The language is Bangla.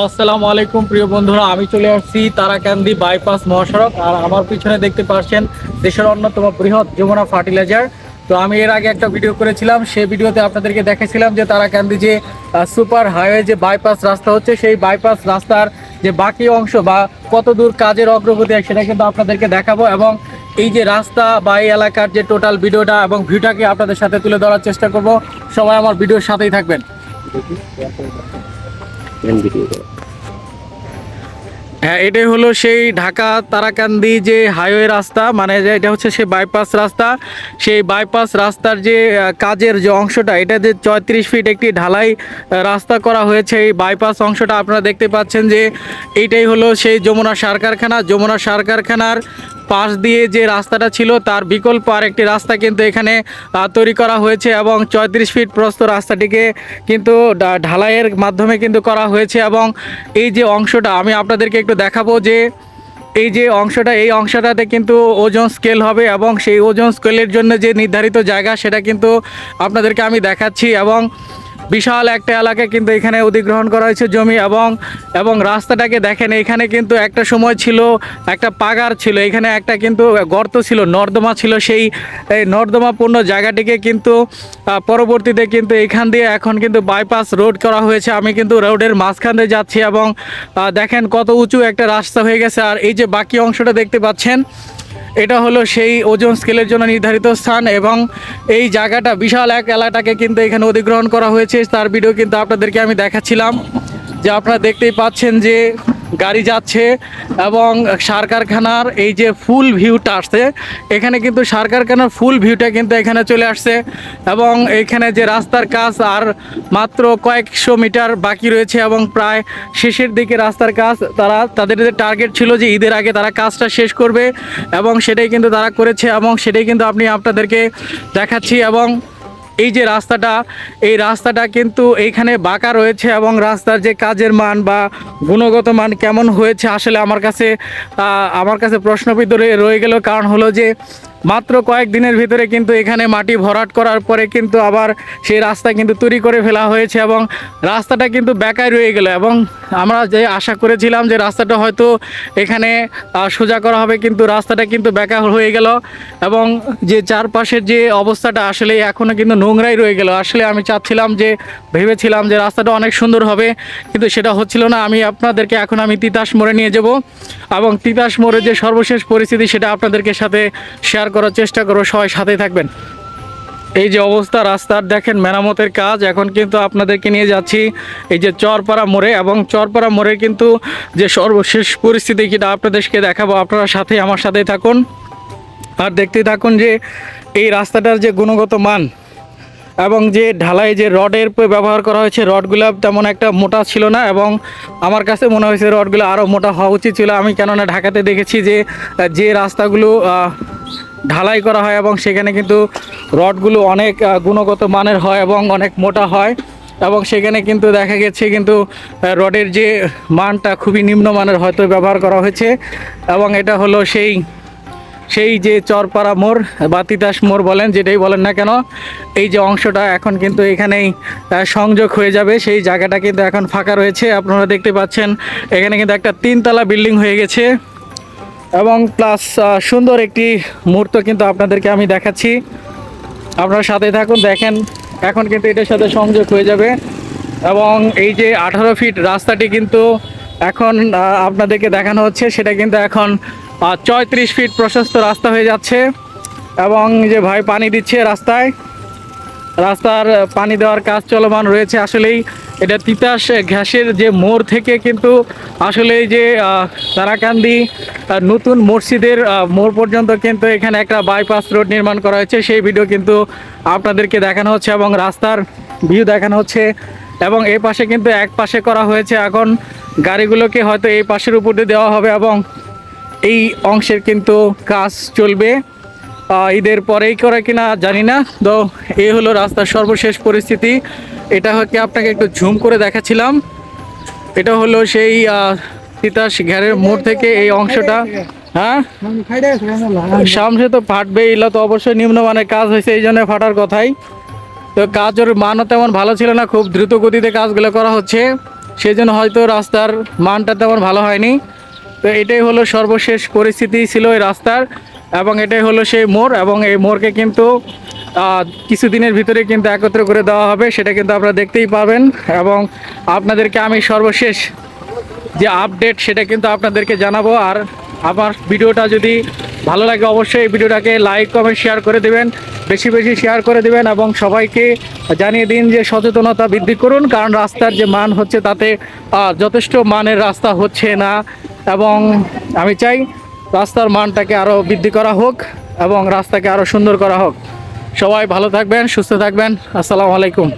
আসসালামু আলাইকুম, প্রিয় বন্ধুরা। আমি চলে আসছি তারাকান্দি বাইপাস মহাসড়ক। আর আমার পিছনে দেখতে পাচ্ছেন দেশের অন্যতম বৃহৎ যমুনা ফার্টিলাইজার। তো আমি এর আগে একটা ভিডিও করেছিলাম, সেই ভিডিওতে আপনাদেরকে দেখেছিলাম যে তারাকান্দি যে সুপার হাইওয়ে যে বাইপাস রাস্তা হচ্ছে, সেই বাইপাস রাস্তার যে বাকি অংশ বা কত দূর কাজের অগ্রগতি সেটা কিন্তু আপনাদেরকে দেখাবো। এবং এই যে রাস্তা বা এই এলাকার যে টোটাল ভিডিওটা এবং ভিউটাকে আপনাদের সাথে তুলে ধরার চেষ্টা করব। সবাই আমার ভিডিওর সাথেই থাকবেন। Ben gidiyorum. হ্যাঁ এটাই হলো সেই ঢাকা তারাকান্দি যে হাইওয়ে রাস্তা মানে এটা হচ্ছে সেই বাইপাস রাস্তা। সেই বাইপাস রাস্তার যে কাজের যে অংশটা, এটা যে চৌত্রিশ ফিট একটি ঢালাই রাস্তা করা হয়েছে। এই বাইপাস অংশটা আপনারা দেখতে পাচ্ছেন যে এইটাই হলো সেই যমুনা সার কারখানা। যমুনা সার কারখানার পাশ দিয়ে যে রাস্তাটা ছিল, তার বিকল্প আর একটি রাস্তা কিন্তু এখানে তৈরি করা হয়েছে এবং চৌত্রিশ ফিট প্রস্ত রাস্তাটিকে কিন্তু ঢালাইয়ের মাধ্যমে কিন্তু করা হয়েছে এবং এই যে অংশটা, আমি আপনাদেরকে একটু দেখাবো যে এই যে অংশটা, এই অংশটাতে কিন্তু ওজন স্কেল হবে এবং সেই ওজন স্কেলের জন্য যে নির্ধারিত জায়গা সেটা কিন্তু আপনাদেরকে আমি দেখাচ্ছি এবং বিশাল একটা এলাকা কিন্তু এখানে অধিগ্রহণ করা হয়েছে জমি এবং এবং রাস্তাটাকে দেখেন, এখানে কিন্তু একটা সময় ছিল একটা পাগার ছিল, এখানে একটা কিন্তু গর্ত ছিল, নর্দমা ছিল সেই, এই নর্দমাপূর্ণ জায়গাটিকে কিন্তু পরবর্তীতে কিন্তু এখান দিয়ে এখন কিন্তু বাইপাস রোড করা হয়েছে। আমি কিন্তু রোডের মাঝখান দিয়ে যাচ্ছি এবং দেখেন কত উঁচু একটা রাস্তা হয়ে গেছে। আর এই যে বাকি অংশটা দেখতে পাচ্ছেন এটা হলো সেই ওজন স্কেলের জন্য নির্ধারিত স্থান এবং এই জায়গাটা বিশাল এক এলাকাটাকে কিন্তু এখানে অধিগ্রহণ করা হয়েছে। তার ভিডিও কিন্তু আপনাদেরকে আমি দেখাচ্ছিলাম। যে আপনারা দেখতেই পাচ্ছেন যে গাড়ি যাচ্ছে এবং সার কারখানার এই যে ফুল ভিউটা আসছে, এখানে কিন্তু সার কারখানার ফুল ভিউটা কিন্তু এখানে চলে আসছে এবং এখানে যে রাস্তার কাজ আর মাত্র কয়েকশো মিটার বাকি রয়েছে এবং প্রায় শেষের দিকে রাস্তার কাজ, তারা তাদের যে টার্গেট ছিল যে ঈদের আগে তারা কাজটা শেষ করবে এবং সেটাই কিন্তু তারা করেছে এবং সেটাই কিন্তু আপনি আপনাদেরকে দেখাচ্ছি এবং এই যে রাস্তাটা, এই রাস্তাটা কিন্তু এইখানে বাঁকা রয়েছে এবং রাস্তার যে কাজের মান বা গুণগত মান কেমন হয়েছে আসলে আমার কাছে আমার কাছে প্রশ্নবিদ্ধ রয়ে গেল। কারণ হলো যে মাত্র কয়েক দিনের ভিতরে কিন্তু এখানে মাটি ভরাট করার পরে কিন্তু আবার সেই রাস্তা কিন্তু তৈরি করে ফেলা হয়েছে এবং রাস্তাটা কিন্তু বেকায় রয়ে গেল এবং আমরা যে আশা করেছিলাম যে রাস্তাটা হয়তো এখানে সোজা করা হবে কিন্তু রাস্তাটা কিন্তু বেকা হয়ে গেল এবং যে চারপাশের যে অবস্থাটা আসলে এখনও কিন্তু নোংরাই রয়ে গেল। আসলে আমি চাচ্ছিলাম যে, ভেবেছিলাম যে রাস্তাটা অনেক সুন্দর হবে কিন্তু সেটা হচ্ছিল না। আমি আপনাদেরকে এখন আমি তিতাস মোড়ে নিয়ে যাব এবং তিতাস মোড়ে যে সর্বশেষ পরিস্থিতি সেটা আপনাদেরকে সাথে শেয়ার করার চেষ্টা করব সবাই সাথে থাকবেন। এই যে অবস্থা, রাস্তার দেখেন মেরামতের কাজ, এখন কিন্তু আপনাদেরকে নিয়ে যাচ্ছি এই যে চরপাড়া মোড়ে এবং চরপাড়া মোড়ে কিন্তু যে সর্বশেষ পরিস্থিতি কিটা আপনাদেরকে দেখাবো। আপনারা সাথে, আমার সাথেই থাকুন। আর দেখতেই থাকুন যে এই রাস্তাটার যে গুণগত মান এবং যে ঢালাই যে রডের ব্যবহার করা হয়েছে, রডগুলো তেমন একটা মোটা ছিল না এবং আমার কাছে মনে হয়েছে রডগুলো আরও মোটা হওয়া উচিত ছিল। আমি কেননা ঢাকাতে দেখেছি যে যে রাস্তাগুলো ঢালাই করা হয় এবং সেখানে কিন্তু রডগুলো অনেক গুণগত মানের হয় এবং অনেক মোটা হয় এবং সেখানে কিন্তু দেখা গেছে কিন্তু রডের যে মানটা খুবই নিম্নমানের হয়তো ব্যবহার করা হয়েছে এবং এটা হলো সেই সেই যে চরপাড়া মোড় বা তিতাস মোড় বলেন, যেটাই বলেন না কেন, এই যে অংশটা এখন কিন্তু এখানেই সংযোগ হয়ে যাবে। সেই জায়গাটা কিন্তু এখন ফাঁকা রয়েছে। আপনারা দেখতে পাচ্ছেন, এখানে কিন্তু একটা তিনতলা বিল্ডিং হয়ে গেছে। এবং প্লাস সুন্দর একটি মুহূর্ত কিন্তু আপনাদেরকে আমি দেখাচ্ছি। আপনারা সাথে থাকুন, দেখেন, এখন কিন্তু এটার সাথে সংযোগ হয়ে যাবে। এবং এই যে আঠারো ফিট রাস্তাটি কিন্তু এখন আপনাদেরকে দেখানো হচ্ছে, সেটা কিন্তু এখন চৌত্রিশ ফিট প্রশস্ত রাস্তা হয়ে যাচ্ছে। এবং যে ভাই পানি দিচ্ছে রাস্তায় রাস্তার পানি দেওয়ার কাজ চলমান রয়েছে আসলেই। এটা তিতাস ঘ্যাসের যে মোড় থেকে কিন্তু আসলে যে তারাকান্দি নতুন মসজিদের মোড় পর্যন্ত কিন্তু এখানে একটা বাইপাস রোড নির্মাণ করা হয়েছে। সেই ভিডিও কিন্তু আপনাদেরকে দেখানো হচ্ছে এবং রাস্তার ভিউ দেখানো হচ্ছে। এবং এই পাশে কিন্তু এক পাশে করা হয়েছে। এখন গাড়িগুলোকে হয়তো এই পাশের উপর দেওয়া হবে এবং এই অংশের কিন্তু কাজ চলবে। ঈদের পরেই করে কিনা জানি না। তো এই হলো রাস্তার সর্বশেষ পরিস্থিতি। এটা হচ্ছে আপনাকে একটু ঝুম করে দেখাচ্ছিলাম। এটা হলো সেই তিতাস ঘেরের মোড় থেকে এই অংশটা। হ্যাঁ? সামনে তো ফাটবে এগুলো তো অবশ্যই নিম্নমানের কাজ হয়েছে, এই জন্য ফাটার কথাই। তো কাজের মানও তেমন ভালো ছিল না, খুব দ্রুত গতিতে কাজগুলো করা হচ্ছে। সেই জন্য হয়তো রাস্তার মানটা তেমন ভালো হয়নি। তো এটাই হলো সর্বশেষ পরিস্থিতি ছিল এই রাস্তার। এবং এটাই হলো সেই মোড় এবং এই মোড়কে কিন্তু কিছুদিনের ভিতরে কিন্তু একত্র করে দেওয়া হবে, সেটা কিন্তু আপনারা দেখতেই পাবেন। এবং আপনাদেরকে আমি সর্বশেষ যে আপডেট সেটা কিন্তু আপনাদেরকে জানাব। আর আমার ভিডিওটা যদি ভালো লাগে, অবশ্যই এই ভিডিওটাকে লাইক কমেন্ট শেয়ার করে দেবেন, বেশি বেশি শেয়ার করে দেবেন এবং সবাইকে জানিয়ে দিন যে সচেতনতা বৃদ্ধি করুন, কারণ রাস্তার যে মান হচ্ছে তাতে যথেষ্ট মানের রাস্তা হচ্ছে না। এবং আমি চাই রাস্তার মানটাকে আরও বৃদ্ধি করা হোক এবং রাস্তাকে আরও সুন্দর করা হোক। সবাই ভালো থাকবেন, সুস্থ থাকবেন। আসসালামু আলাইকুম।